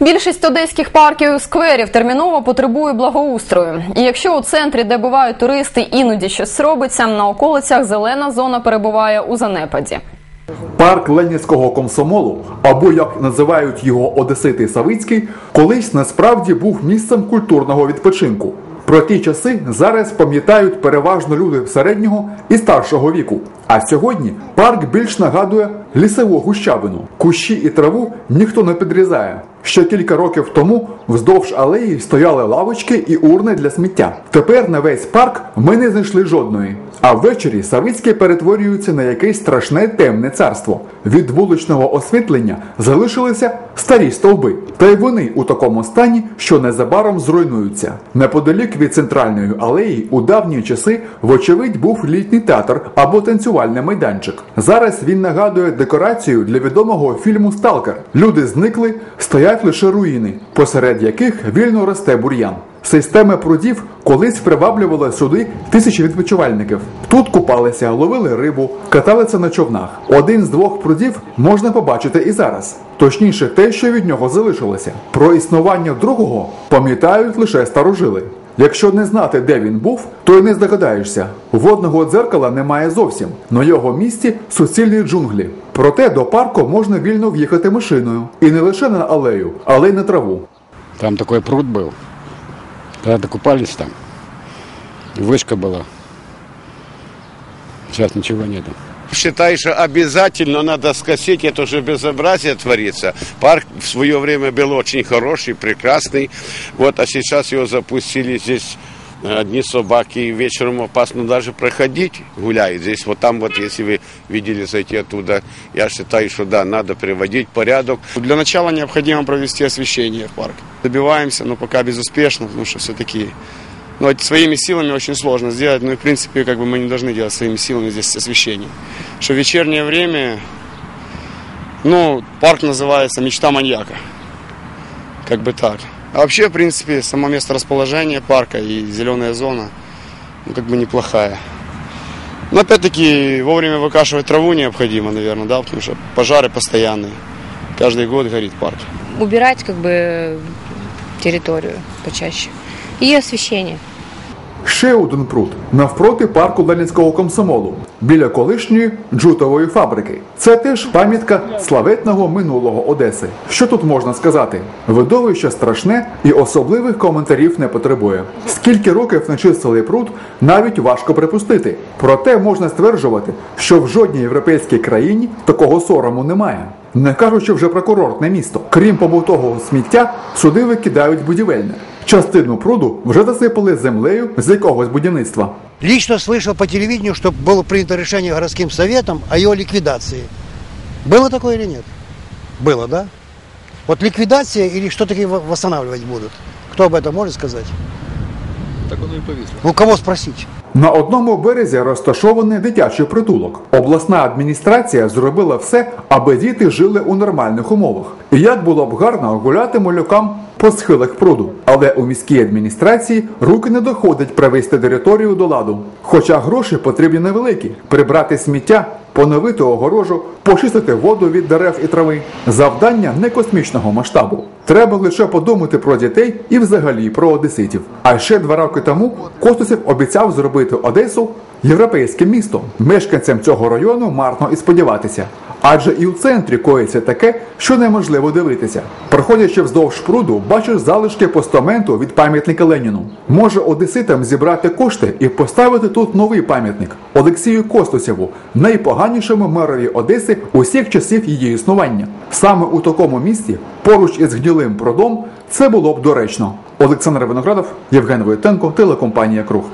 Більшість одеських парків і скверів терміново потребує благоустрою. І якщо у центрі, де бувають туристи, іноді щось робиться, на околицях зелена зона перебуває у занепаді. Парк Ленінського комсомолу, або як називають його Одесити Савицький, колись насправді був місцем культурного відпочинку. Про ті часи зараз пам'ятають переважно люди середнього і старшого віку. А сьогодні парк більш нагадує лісову гущавину. Кущі і траву ніхто не підрізає. Ще кілька років тому вздовж алеї стояли лавочки і урни для сміття. Тепер на весь парк ми не знайшли жодної. А ввечері Савицьке перетворюється на якесь страшне темне царство. Від вуличного освітлення залишилися старі стовби, та й вони у такому стані, що незабаром зруйнуються. Неподалік від центральної алеї у давні часи, вочевидь, був літній театр або танцювальний майданчик. Зараз він нагадує декорацію для відомого фільму Сталкер. Люди зникли, стоять лише руїни, посеред яких вільно росте бур'ян. Система прудів колись приваблювала сюди тисячі відпочивальників. Тут купалися, ловили рибу, каталися на човнах. Один з двох прудів можна побачити і зараз. Точніше, те, що від нього залишилося. Про існування другого пам'ятають лише старожили. Якщо не знати, де він був, то й не здогадаєшся. Водного дзеркала немає зовсім. На його місці суцільні джунглі. Проте до парку можна вільно в'їхати машиною. І не лише на алею, але й на траву. Там такой пруд был. Когда-то купались там. Вышка была. Сейчас ничего нету. Считаю, что обязательно надо скосить, это же безобразие творится. Парк в свое время был очень хороший, прекрасный. Вот, а сейчас его запустили здесь одни собаки, вечером опасно даже проходить, гуляют. Здесь вот там вот, если вы видели зайти оттуда, я считаю, что да, надо приводить порядок. Для начала необходимо провести освещение в парке. Добиваемся, но пока безуспешно, потому что все-таки ну, это своими силами очень сложно сделать. Ну и в принципе, как бы мы не должны делать своими силами здесь освещение. Что в вечернее время, ну, парк называется «Мечта маньяка». Как бы так. А вообще, в принципе, само место расположения парка и зеленая зона, ну, как бы неплохая. Но опять-таки вовремя выкашивать траву необходимо, наверное, да, потому что пожары постоянные. Каждый год горит парк. убирать как бы территорию почаще. И освещение. Ще один пруд навпроти парку Ленінського комсомолу біля колишньої джутової фабрики. Це теж пам'ятка славетного минулого Одеси. Що тут можна сказати? Видовище страшне і особливих коментарів не потребує. Скільки років не чистили пруд, навіть важко припустити. Проте можна стверджувати, що в жодній європейській країні такого сорому немає. Не кажучи вже про курортне місто. Крім побутового сміття, сюди викидають будівельне. Частину пруду вже засипали землею з якогось будівництва. Лично слышал по телевидению, что было принято решение городским советом о его ликвидации. Было такое или нет? Было, да? Вот ликвидация или что таки во- восстанавливать будут? Кто об этом может сказать? Так оно и повисло. Ну, кого спросить? На одному березі розташований дитячий притулок. Обласна адміністрація зробила все, аби діти жили у нормальних умовах. І як було б гарно гуляти малюкам по схилах пруду. Але у міській адміністрації руки не доходять привести територію до ладу. Хоча гроші потрібні невеликі: прибрати сміття, поновити огорожу, почистити воду від дерев і трави. Завдання не космічного масштабу. Треба лише подумати про дітей і взагалі про одеситів. А ще два роки тому Костусів обіцяв зробити Одесу європейським містом. Мешканцям цього району марно і сподіватися. Адже і у центрі коїться таке, що неможливо дивитися. Проходячи вздовж пруду, бачиш залишки постаменту від пам'ятника Леніну. Може одеситам зібрати кошти і поставити тут новий пам'ятник Олексію Костусєву, найпоганішому мерові Одеси усіх часів її існування. Саме у такому місці, поруч із гнілим прудом, це було б доречно. Олександр Виноградов, Євген Войтенко, телекомпанія Круг.